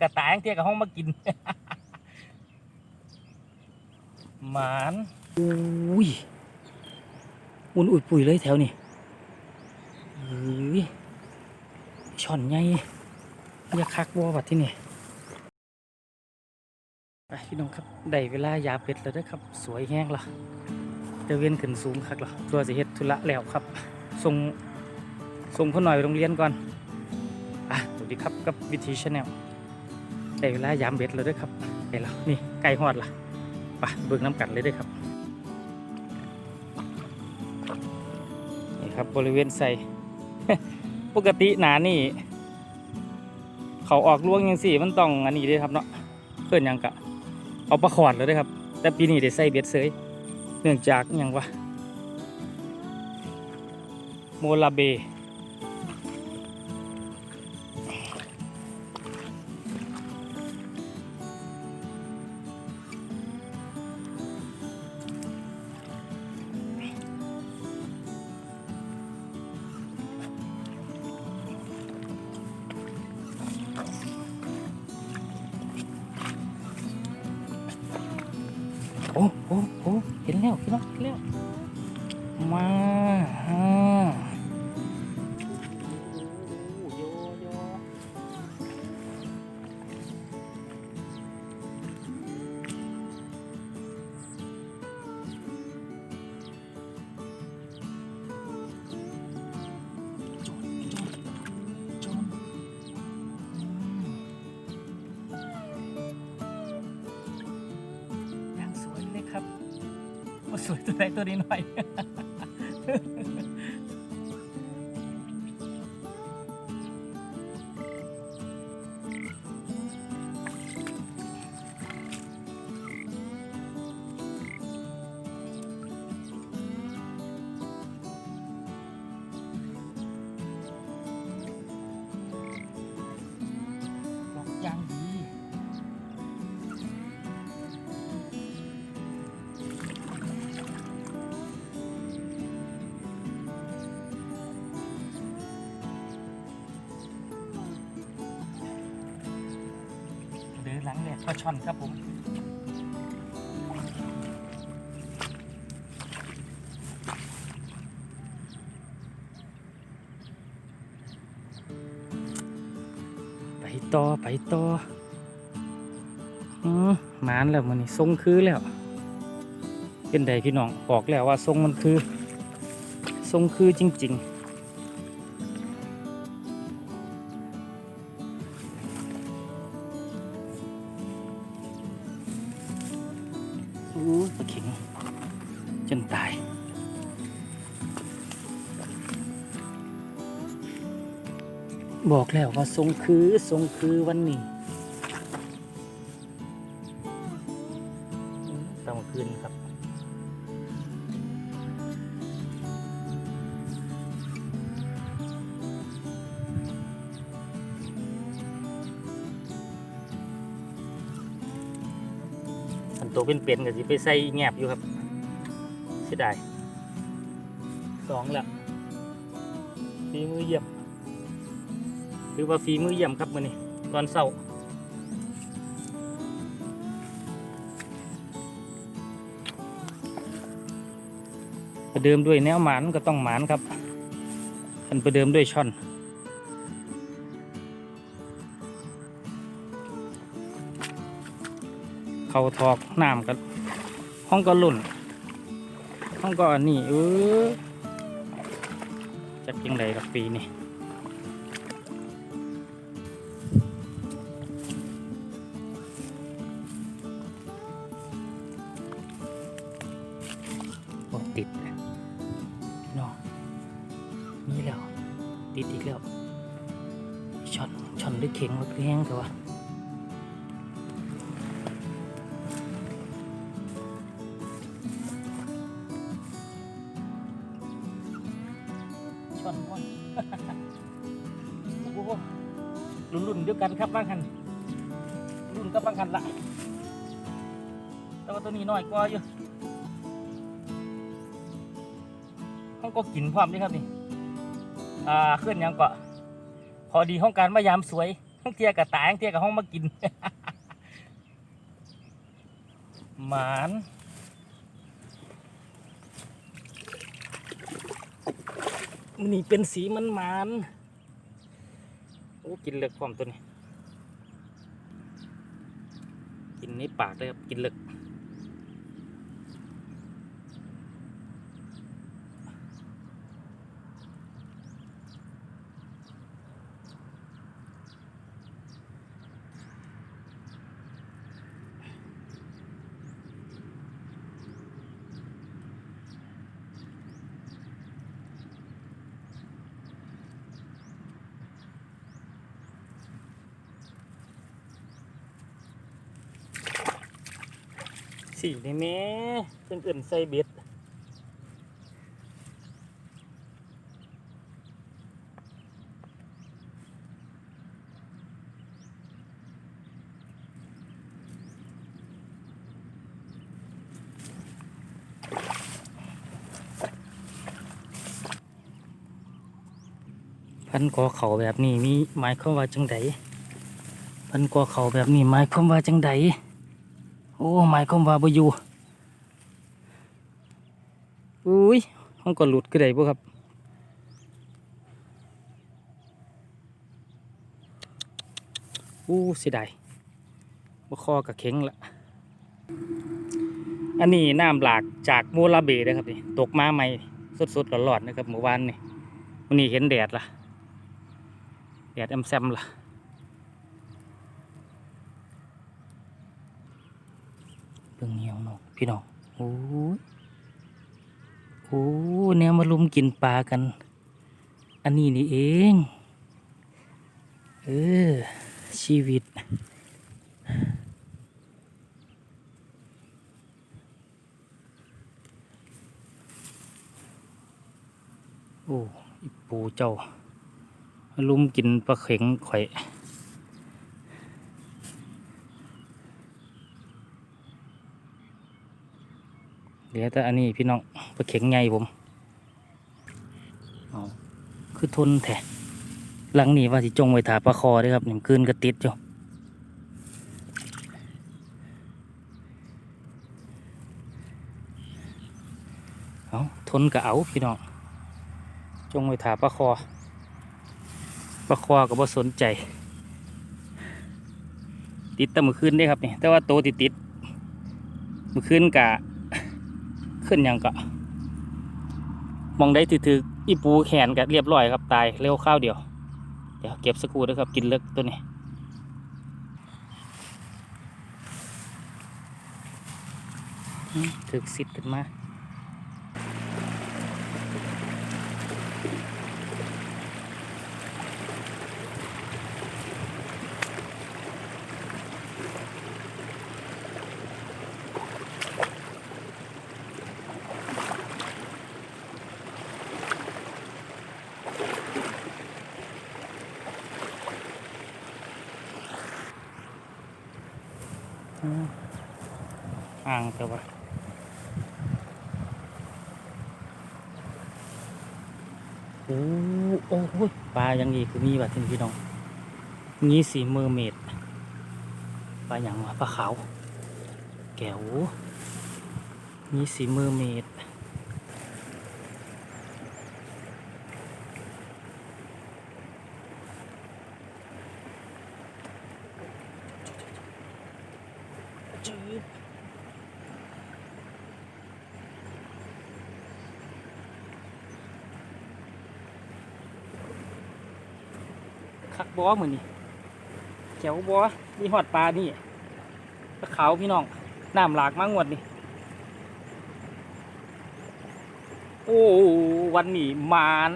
กระต่ายเที่ยกับห้องมากิน หมานอุ้ยอุ่นอุดปุ๋ยเลยแถวนี้เฮ้ยช่อนใหญ่อยาคักวัวบัดที่นี่ไปพี่น้องครับได้เวลายาเป็ดแล้วเด้อครับ สวยแห้งละจะเวียนขึ้นสูงคักละตัวสิเฮ็ดธุระแล้วครับส่งส่งพ่อหน่อยไปโรงเรียนก่อนอะสวัสดีครับกับวิธีชาแนล ได้เวลายามเบ็ดแล้วด้วยครับไปแล้วนี่ไก่ฮอดล่ะไปเบิ่งน้ำกัดเลยด้วยครับนี่ครับบริเวณใส่ปกติหนานี่ เขาออกล่วงยังสี่มันต้องอันนี้ด้วยครับเนาะเพื่อนยังกะ เอาประขอดเลยด้วยครับ แต่ปีนี้ได้ใส่เบ็ดเสยเนื่องจากยังวะโมลาเบ ว่าสว ปลาช่อนครับผมไปต่อไปต่ออืมหมานแล้วมันนี่ทรงคือแล้วเป็นใดพี่น้องบอกแล้วว่าทรงมันคือ ทรงคือจริง ๆ บอกแล้วว่าทรงคือทรงคือวันนี้อืมตอนกลาคืนครับอันโตเป็นเป็นๆก็สิไปใส่แงบอยู่ครับเสียดายสองแล้วฝีมือเยียม หรือว่าฝีมือเยี่ยมครับมือนี้ตอนเศร้าประเดิมด้วยแนวหมานก็ต้องหมานครับอันประเดิมด้วยช่อนเขาทอกน้ำกันห้องก็หล่นห้องก็อันนี้เออจักยังไงกับปีนี่ ช่อนม่อนโอ้โหรุ่นรุ่นเดียวกันครับบางคันรุ่นกับางคันละแต่ว่าตัวนี้น้อยกว่าอยู่ห้องก็กินความนี่ครับนี่อ่าเคลื่อนยังก็พอดีห้องการมายามสวยทั้งเทียกับตายทั้งเทียกับห้องมากินหมาน มันนี่เป็นสีมันมันโอ้กินเลือกความตัวนี้ กินในปากเลยครับ กินเลือก สีนี่แม่จังเอื่นใส่เบ็ดพันกอเขาแบบนี้มีหมายความว่าจังไดพันกอเขาแบบนี้หมายความว่าจังได โอ้หมายความว่าบ่อยู่อุ้ยห้องก็หลุดก็ได้บ่ครับอู้เสิได้บ่คอกับเข็งละอันนี้น้ำหลากจากโมลาเบนะครับนี่ตกมาใหม่สดๆร้อนๆนะครับเมื่อวานนี่วันนี้เห็นแดดละแดดแอมแซมล่ะบิ่งเหนียวเนาะ พี่น้องโอ้ยโอ้แนวมาลุมกินปลากัน อันนี้นี่เอง เออ ชีวิต โอ้อปูเจ้าลุมกินปลาเข็งไข่ เดี๋ยวแต่อันนี้พี่น้องปลาเข็งไงผมเอาคือทนแท้หลังนี้ว่าสิจงไว้ถาปลาคอเด้วยครับหนึ่งคืนก็ติดอยู่เอาทนก็เอาพี่น้องจงไว้ถาปลาคอปลาคอก็บ่สนใจ ติดแต่มือคืนได้ครับนี่แต่ว่าโตติดติดมือคืนกะ ขึ้นอยังกะมองได้ถือๆอีปูแขนก็เรียบร้อยครับตายเร็วข้าวเดียว เดี๋ยวเก็บสกครูด้วยครับกินเลิกตัวนี้ถึกสิทธิ์ขึ้นมา อ่างตัวโอ้โอ้โหปลาอย่างนี้คือมีแบบที่พี่น้องงี้สีเมอร์เมดปลาอย่างวะปลาขาว แก้วงี้สีเมอร์เมด คักบอเหมือนนี่แก้วบอมีหอดปลานี่ปลาขาวพี่น้องน้ำหลากมางวดนี่โอ้วันนี้มาน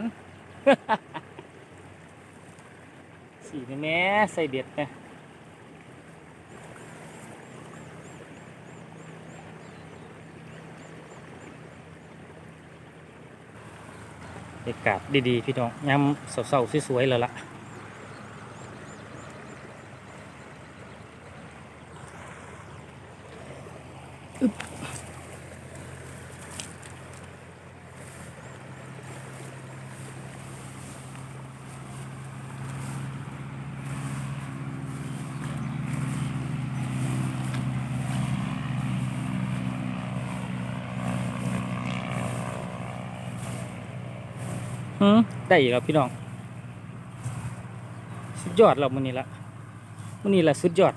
สีนี่แม่ใส่เด็ดเนี่ยบรรยากาศดี ๆ พี่น้องยามเสาๆสวยๆแล้วล่ะ อืมได้อีกแล้วพี่น้อง สุดยอดเรามันนี่ละมันนี่ละสุดยอด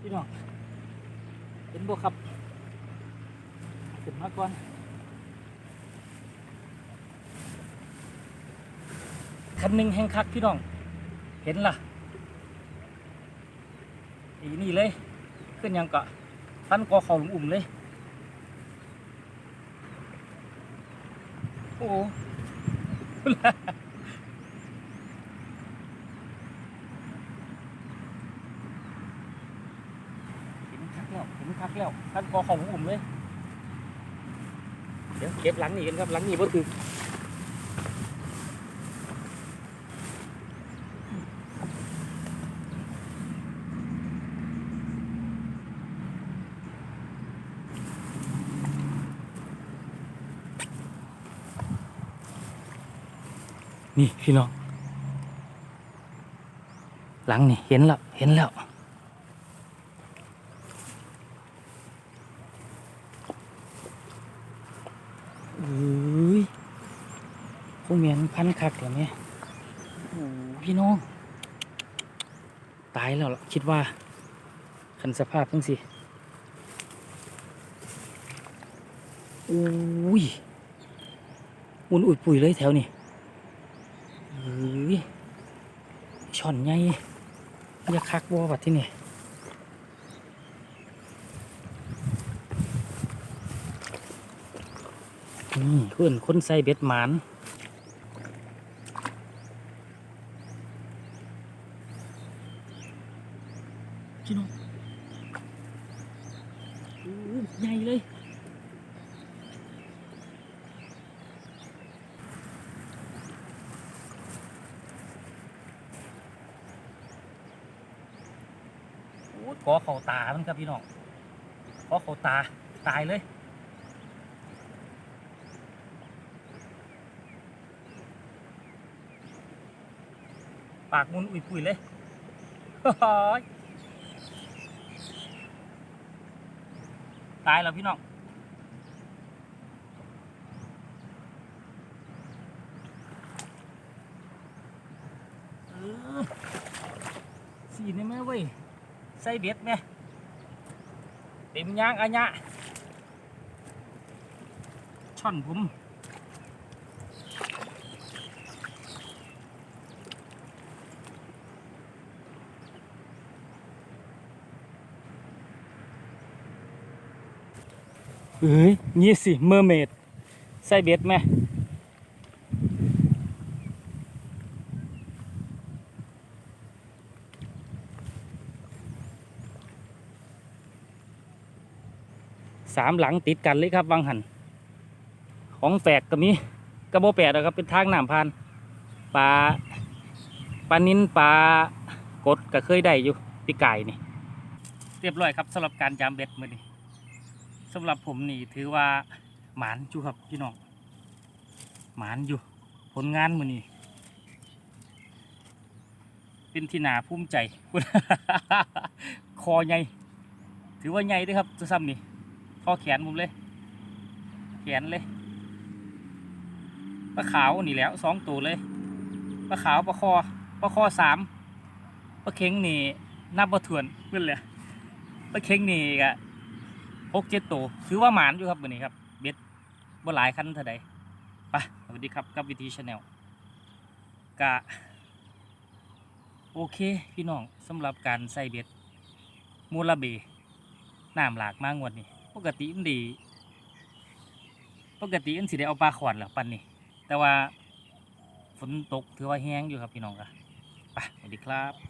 พี่น้อง เห็นบ่ครับขึ้นมาก่อน คันหนึ่งแห่งคักพี่น้อง เห็นล่ะอีนี่เลย ขึ้นยังกะฟันกอเขาหลุมอุ่มเลย โอ้โหเห็นคักแล้วเห็นคักแล้วท่านกอของผมเลย เดี๋ยวเก็บหลังนี่กันครับหลังนี่ก็คือ นี่พี่น้อง หลังนี่เห็นแล้ว เห็นแล้ว อุ้ยพวกเมียนพันคักเหรอเนี่ยพี่น้อง ตายแล้วล่ะคิดว่า คันสภาพทั้งสิอุ้ยมุนอุดปุ๋ยเลยแถวนี้อุ้ย ช่อนใหญ่ยาคักบัวบัดที่นี่นี่เพื่อนคนใส่เบ็ดหมานพี่น้องโอ้ใหญ่เลย โอ้ย ขอเข่าตามันครับพี่น้องขอเข่าตาตายเลยปากมุนอุ่ยปุยเลยตายแล้วพี่น้องสีนี่แม่เว้ย ใส่เบ็ดแม่เต็มยางอันยะช่อนผม เอ้ยนี่ สามหลังติดกันเลยครับวังหันของแฝกก็มีกระโบแปดนะครับเป็นทางน้ำพานปลาปลานิ้นปลากดก็เคยได้อยู่ปีไก่นี่เรียบร้อยครับสำหรับการยามเบ็ดมือนี้สำหรับผมนี่ถือว่าหมานอยู่ครับพี่น้องหมานอยู่ ผลงานมือนี้เป็นที่นาภูมิใจคอใหญ่ถือว่าใหญ่ด้วยครับตัวซ้ำนี่ ข้อแขนผมเลย แขนเลยปลาขาวนี่แล้วสองตัวเลยปลาขาวปลาคอปลาคอสามปลาเค็งนี่นับว่าถ่วนเพื่อนเลยปลาเค็งนี่กะหกเจ็ดตัวถือว่าหมานอยู่ครับวันนี้ครับเบ็ดบ่หลายคันเท่าใดไปสวัสดีครับกับวิธีชาแนลกะโอเคพี่น้องสำหรับการใส่เบ็ดมูลาเบน้ำหลากมากงวดนี้ ปกติมันดี ปกติมันสิได้เอาปลาขวดแหล้วปันนี่แต่ว่าฝนตกถือว่าแห้งอยู่ครับพี่น้องครับไปสวัสดีครับ